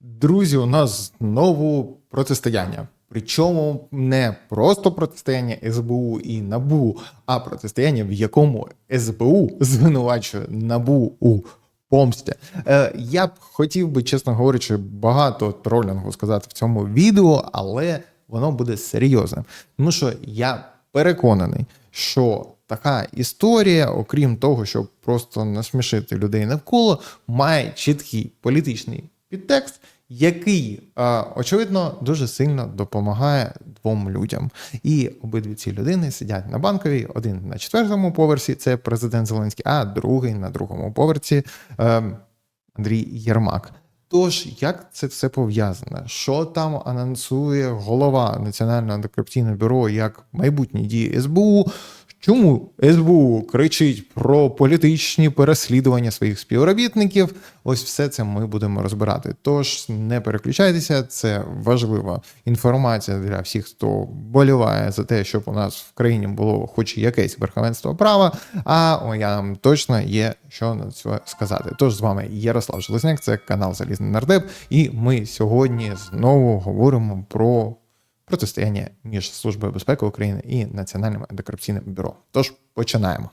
Друзі, у нас знову протистояння. Причому не просто протистояння СБУ і НАБУ, а протистояння, в якому СБУ звинувачує НАБУ у помсті. Е, я б хотів би, чесно говорячи, багато тролінгу сказати в цьому відео, але воно буде серйозним. Тому що я переконаний, що така історія, окрім того, щоб просто насмішити людей навколо, має чіткий політичний підтекст, який, е, очевидно, дуже сильно допомагає двом людям. І обидві ці людини сидять на банковій, один на четвертому поверсі, це президент Зеленський, а другий на другому поверсі е, Андрій Єрмак. Тож, як це все пов'язане? Що там анонсує голова Національного антикорупційного бюро як майбутні дії СБУ? Чому СБУ кричить про політичні переслідування своїх співробітників? Ось все це ми будемо розбирати. Тож не переключайтеся, це важлива інформація для всіх, хто боліває за те, щоб у нас в країні було хоч якесь верховенство права. А я нам точно є що на це сказати. Тож з вами Ярослав Железняк, це канал Залізний Нардеп, і ми сьогодні знову говоримо про протистояння між Службою безпеки України і Національним антикорупційним бюро. Тож починаємо.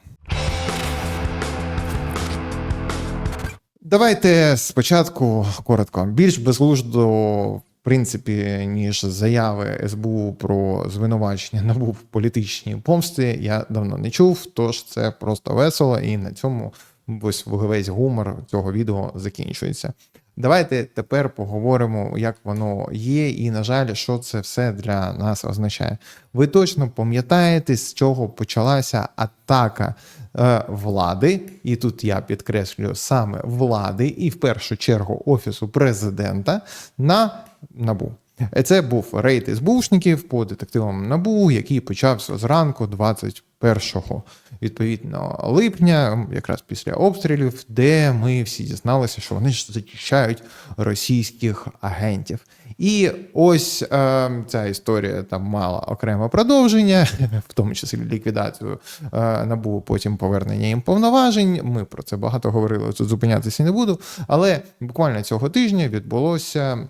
Давайте спочатку коротко. Більш безглуздо, в принципі, ніж заяви СБУ про звинувачення НАБУ в політичній помсті, я давно не чув. Тож це просто весело, і на цьому ось весь гумор цього відео закінчується. Давайте тепер поговоримо, як воно є, і на жаль, що це все для нас означає. Ви точно пам'ятаєте, з чого почалася атака е, влади, і тут я підкреслюю саме влади, і в першу чергу офісу президента на набу. Це був рейд СБУшників по детективам НАБУ, який почався зранку 21 відповідно липня, якраз після обстрілів, де ми всі дізналися, що вони ж зачищають російських агентів. І ось е, ця історія там мала окреме продовження, в тому числі ліквідацію е, набу, потім повернення їм повноважень. Ми про це багато говорили. Тут зупинятися не буду. Але буквально цього тижня відбулося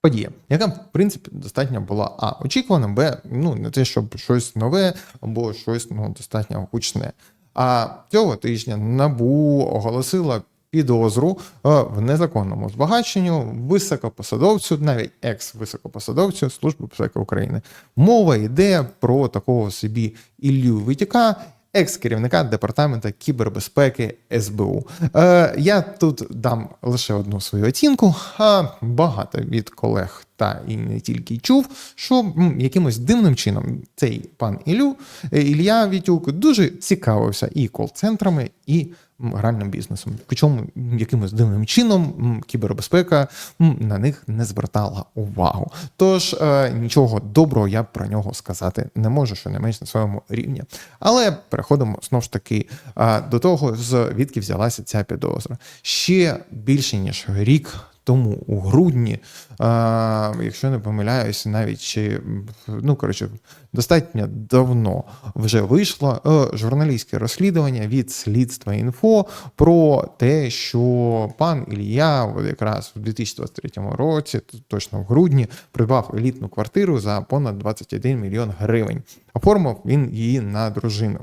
подія, яка в принципі достатньо була а очікувана, б ну не те, щоб щось нове або щось ну достатньо гучне. А цього тижня набу оголосила підозру е, в незаконному збагаченню високопосадовцю, навіть екс-високопосадовцю Служби безпеки України. Мова йде про такого собі Іллю Витяка, екс-керівника департамента кібербезпеки СБУ. Е, Я тут дам лише одну свою оцінку. А багато від колег та і не тільки чув, що якимось дивним чином цей пан Ілю е, Ілля Вітюк дуже цікавився і кол-центрами, і гральним бізнесом. Причому якимось дивним чином кібербезпека на них не звертала увагу. Тож е, нічого доброго я про нього сказати не можу, що не менш на своєму рівні. Але переходимо знову ж таки е, до того, звідки взялася ця підозра. Ще більше ніж рік. Тому у грудні, а, якщо не помиляюся, навіть чи ну коротше, достатньо давно вже вийшло е, журналістське розслідування від слідства інфо про те, що пан Ілля, от якраз у 2023 році, точно в грудні, придбав елітну квартиру за понад 21 мільйон гривень. Оформив він її на дружину.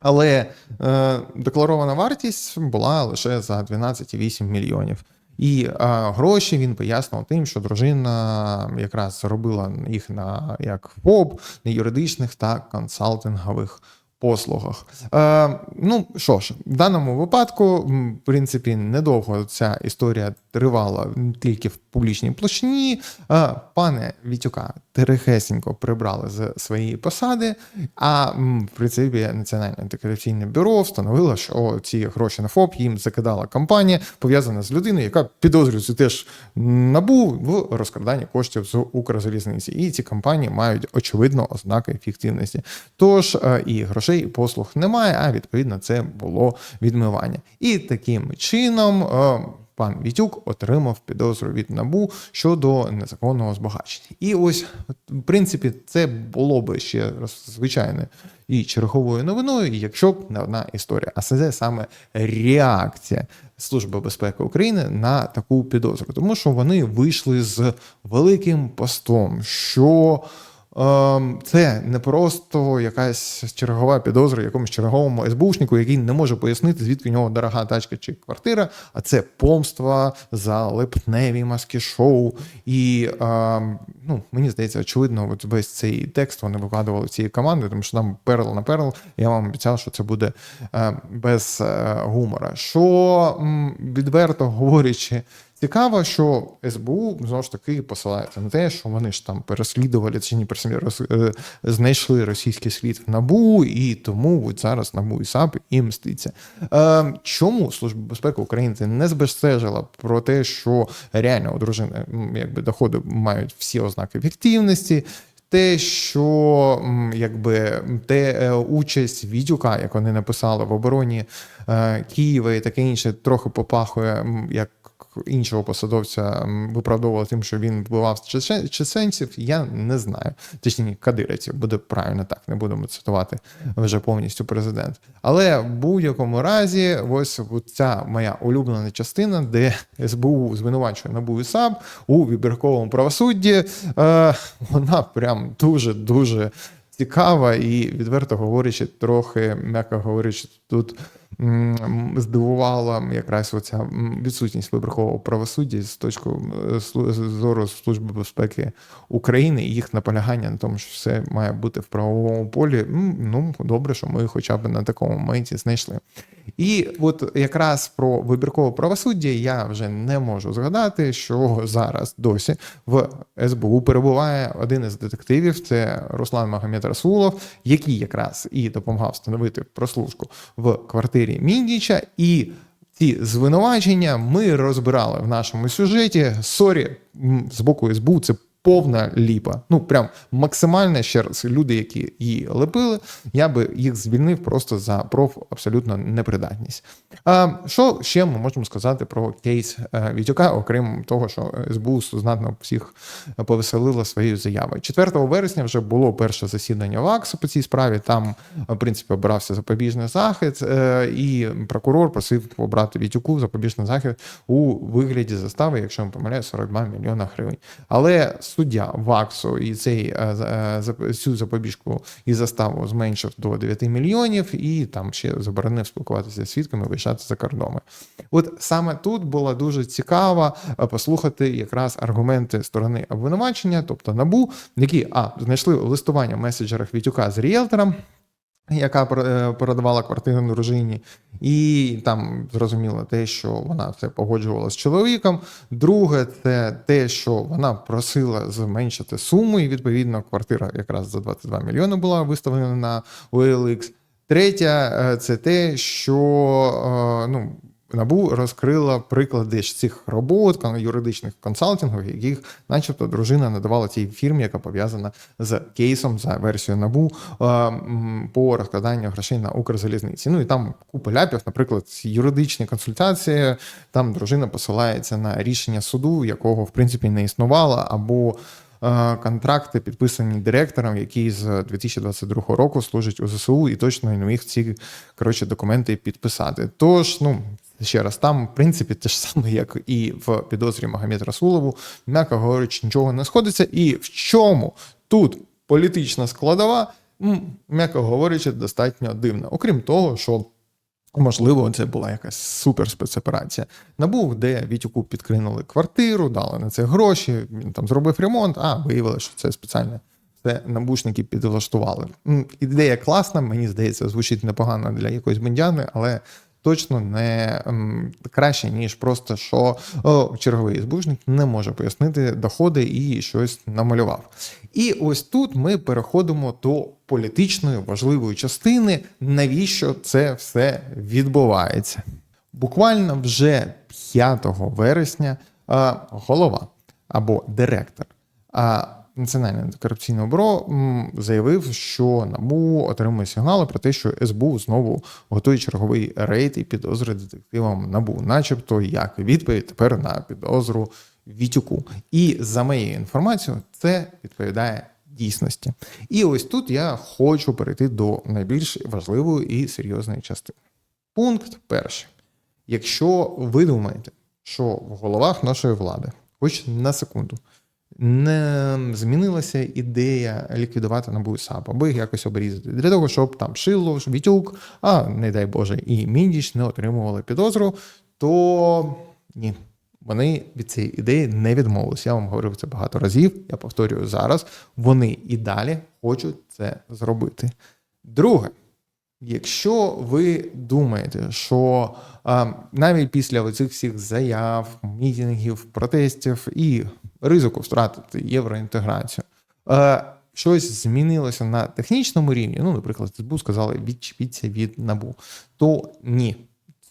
Але е, декларована вартість була лише за 12,8 мільйонів. І а, гроші він пояснив тим, що дружина якраз робила їх на як ФОП, на юридичних та консалтингових послугах. Е, ну що ж, в даному випадку, в принципі, недовго ця історія тривала тільки в публічній площині. Е, пане Вітюка терехесенько прибрали з своєї посади, а в принципі Національне антикорупційне бюро встановило, що ці гроші на ФОП їм закидала компанія, пов'язана з людиною, яка підозрюється теж набув в розкраданні коштів з Укрзалізниці. І ці компанії мають очевидно ознаки ефективності. Тож е, і грошей, і послуг немає, а відповідно це було відмивання. І таким чином. е, пан Вітюк отримав підозру від набу щодо незаконного збагачення. І ось, в принципі, це було би ще звичайне і черговою новиною, якщо б не одна історія. А це саме реакція Служби безпеки України на таку підозру, тому що вони вийшли з великим постом, що це не просто якась чергова підозра якомусь черговому СБУшнику, який не може пояснити, звідки у нього дорога тачка чи квартира, а це помства за липневі маски шоу. І ем, ну, мені здається, очевидно, от весь цей текст вони викладували цієї команди, тому що там перл на перл. Я вам обіцяв, що це буде е, без е, гумора. Що відверто говорячи. Цікаво, що СБУ знову ж таки посилається на те, що вони ж там переслідували чи ні переслідували, знайшли російський слід в набу, і тому от зараз набу і САП і мститься. Е, чому служба безпеки України не збезстежила про те, що реально у дружини якби доходи мають всі ознаки ефективності? Те, що якби те е, участь Відюка, як вони написали в обороні е, Києва і таке інше, трохи попахує як іншого посадовця виправдовували тим, що він вбивав чечен- чеченців, я не знаю. Точніше, кадирівців, буде правильно так, не будемо цитувати вже повністю президент. Але в будь-якому разі, ось ця моя улюблена частина, де СБУ звинувачує НАБУ і САП у вибірковому правосудді, е, вона прям дуже дуже цікава і, відверто говорячи, трохи, м'яко говорячи, тут здивувала якраз оця відсутність вибіркового правосуддя з точки е, зору Служби безпеки України і їх наполягання на тому, що все має бути в правовому полі. Ну, добре, що ми хоча б на такому моменті знайшли. І от якраз про вибіркове правосуддя я вже не можу згадати, що зараз досі в СБУ перебуває один із детективів, це Руслан Магомед Расулов, який якраз і допомагав встановити прослушку в квартирі Міндіча. І ці звинувачення ми розбирали в нашому сюжеті. Сорі, з боку СБУ це повна ліпа. Ну прям максимально ще раз. Люди, які її лепили, я би їх звільнив просто за проф абсолютно непридатність. А що ще ми можемо сказати про кейс е, Вітюка, окрім того, що СБУ знатно всіх повеселила своєю заявою. 4 вересня вже було перше засідання ВАКСу по цій справі. Там, в принципі, обирався запобіжний захід, е, і прокурор просив обрати Вітюку запобіжний захід у вигляді застави, якщо не помиляю, 42 мільйона гривень. Але суддя ВАКСу і цей е, е, цю запобіжку і заставу зменшив до 9 мільйонів, і там ще заборонив спілкуватися з свідками, виїжджати за кордони. От саме тут було дуже цікаво е, послухати якраз аргументи сторони обвинувачення, тобто набу, які а знайшли листування в меседжерах Вітюка з ріелтором. Яка продавала передавала квартиру дружині, і там зрозуміло те, що вона це погоджувала з чоловіком. Друге, це те, що вона просила зменшити суму, і відповідно квартира якраз за 22 мільйони була виставлена на OLX. Третє, е, це те, що е, ну. Набу розкрила приклади цих робот, юридичних консалтингів, яких, начебто, дружина надавала цій фірмі, яка пов'язана з кейсом за версією Набу е, по розкладанню грошей на Укрзалізниці. Ну і там купа ляпів, наприклад, юридичні консультації. Там дружина посилається на рішення суду, якого в принципі не існувало, або е, контракти підписані директором, який з 2022 року служить у ЗСУ і точно не міг ці коротше документи підписати. Тож, ну. Ще раз, там, в принципі, те ж саме, як і в підозрі Магомед Расулову, м'яко говорячи, нічого не сходиться. І в чому тут політична складова, м'яко говорячи, достатньо дивна. Окрім того, що Можливо, це була якась супер спецоперація. Набув, де Вітюку підкинули квартиру, дали на це гроші. Він там зробив ремонт, а виявилося, що це спеціально це набушники підлаштували. Ідея класна, мені здається, звучить непогано для якоїсь бендяни, але точно не м, краще, ніж просто що о, черговий збушник не може пояснити доходи і щось намалював. І ось тут ми переходимо до політичної важливої частини, навіщо це все відбувається. Буквально вже 5 вересня голова або директор Національне антикорупційне бюро заявив, що НАБУ отримує сигнали про те, що СБУ знову готує черговий рейд і підозри детективам НАБУ, начебто як відповідь тепер на підозру Вітюку. І за моєю інформацією, це відповідає дійсності. І ось тут я хочу перейти до найбільш важливої і серйозної частини. Пункт перший. Якщо ви думаєте, що в головах нашої влади, хоч на секунду, не змінилася ідея ліквідувати НАБУ САП, або їх якось обрізати, для того, щоб там Шило, Вітюк, а не дай Боже, і Міндіч не отримували підозру, то ні. Вони від цієї ідеї не відмовилися. Я вам говорив це багато разів. Я повторюю зараз. Вони і далі хочуть це зробити. Друге, Якщо ви думаєте, що а, навіть після цих всіх заяв, мітингів, протестів і ризику втратити євроінтеграцію, а, щось змінилося на технічному рівні, ну, наприклад, СБУ сказали відчепіться від набу, то ні,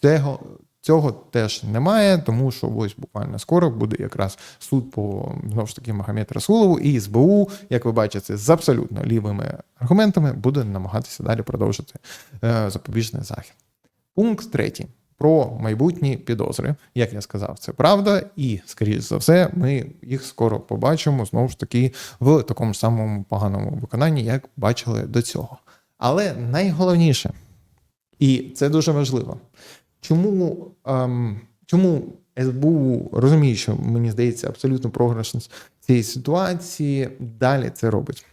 цього, цього теж немає, тому що ось буквально скоро буде якраз суд по знову ж таки Магомед Расулову, і СБУ, як ви бачите, з абсолютно лівими аргументами буде намагатися далі продовжити е, запобіжний захід. Пункт третій. Про майбутні підозри, як я сказав, це правда, і скоріш за все, ми їх скоро побачимо знову ж таки в такому самому поганому виконанні, як бачили до цього. Але найголовніше, і це дуже важливо, чому, ем, чому СБУ розуміє, що мені здається абсолютно програшність цієї ситуації, далі це робить.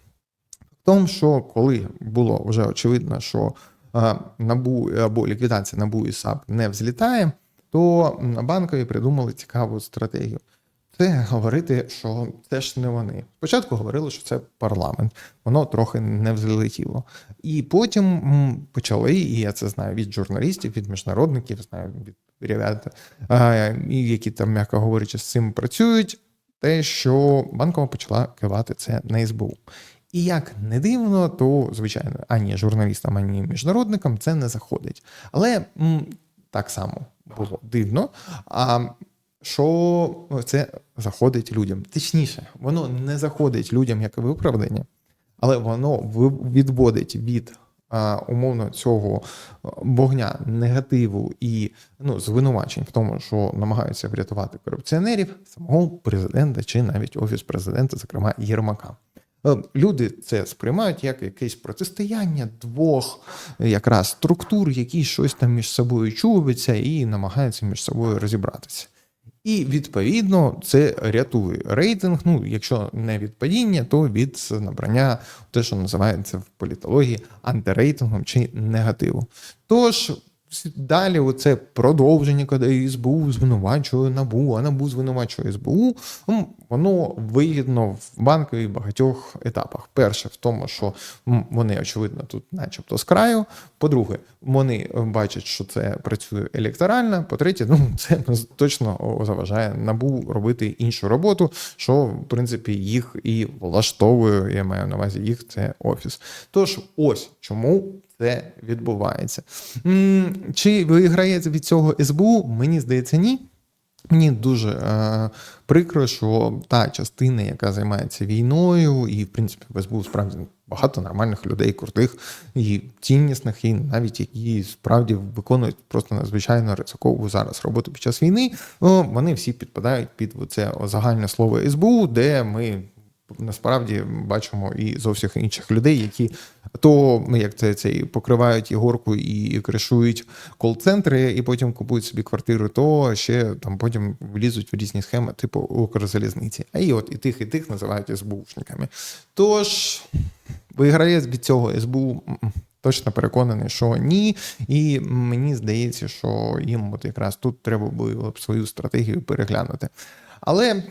В тому, що коли було вже очевидно, що е, набу або ліквідація набу і САП не взлітає, то на банкові придумали цікаву стратегію. Це говорити, що це ж не вони. Спочатку говорили, що це парламент, воно трохи не взлетіло. І потім почали, і я це знаю від журналістів, від міжнародників, знаю від ребят, які там, м'яко говорячи, з цим працюють. Те, що банкова почала кивати це на СБУ. І як не дивно, то звичайно ані журналістам, ані міжнародникам це не заходить. Але так само було дивно. А що це заходить людям? Точніше, воно не заходить людям як виправдання, але воно відводить від а, умовно цього вогня негативу і ну, звинувачень в тому, що намагаються врятувати корупціонерів, самого президента чи навіть офіс президента, зокрема Єрмака. Е, Люди це сприймають як якесь протистояння двох е, якраз структур, які щось там між собою чубляться і намагаються між собою розібратися. І відповідно це рятує рейтинг. Ну, якщо не від падіння, то від набрання те, що називається в політології антирейтингом чи негативу. Тож далі, оце продовження, коли СБУ звинувачує набу, а набу звинувачує СБУ. Воно вигідно в банковій багатьох етапах. Перше, в тому, що вони очевидно тут, начебто, з краю. По-друге, вони е, бачать, що це працює електорально. По-третє, ну це точно заважає набу робити іншу роботу, що в принципі їх і влаштовує. Я маю на увазі їх це офіс. Тож, ось чому. Це відбувається. Чи виграє від цього СБУ? Мені здається, ні. Мені дуже е, прикро, що та частина, яка займається війною, і в принципі в СБУ справді багато нормальних людей, крутих і ціннісних, і навіть які справді виконують просто надзвичайно ризикову зараз роботу під час війни. вони всі підпадають під це загальне слово СБУ, де ми. Насправді бачимо і зовсім інших людей, які то ну, як це цей покривають ігорку і кришують кол-центри, і потім купують собі квартиру, то ще там потім влізуть в різні схеми, типу Укрзалізниці. А і от і тих, і тих називають СБУшниками. Тож виграє від цього СБУ. Точно переконаний, що ні, і мені здається, що їм от якраз тут треба було б свою стратегію переглянути. Але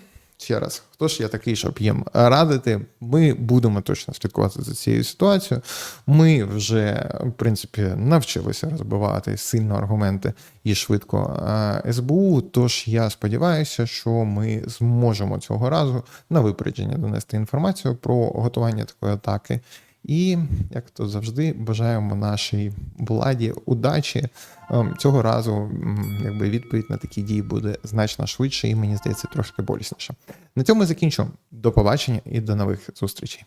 ще раз, хто ж я такий, щоб їм радити? Ми будемо точно слідкувати за цією ситуацією. Ми вже, в принципі, навчилися розбивати сильно аргументи і швидко е, СБУ. Тож я сподіваюся, що ми зможемо цього разу на випередження донести інформацію про готування такої атаки. І, як то завжди, бажаємо нашій владі удачі. Ем, Цього разу якби відповідь на такі дії буде значно швидше і мені здається трошки болісніше. На цьому закінчу. До побачення і до нових зустрічей.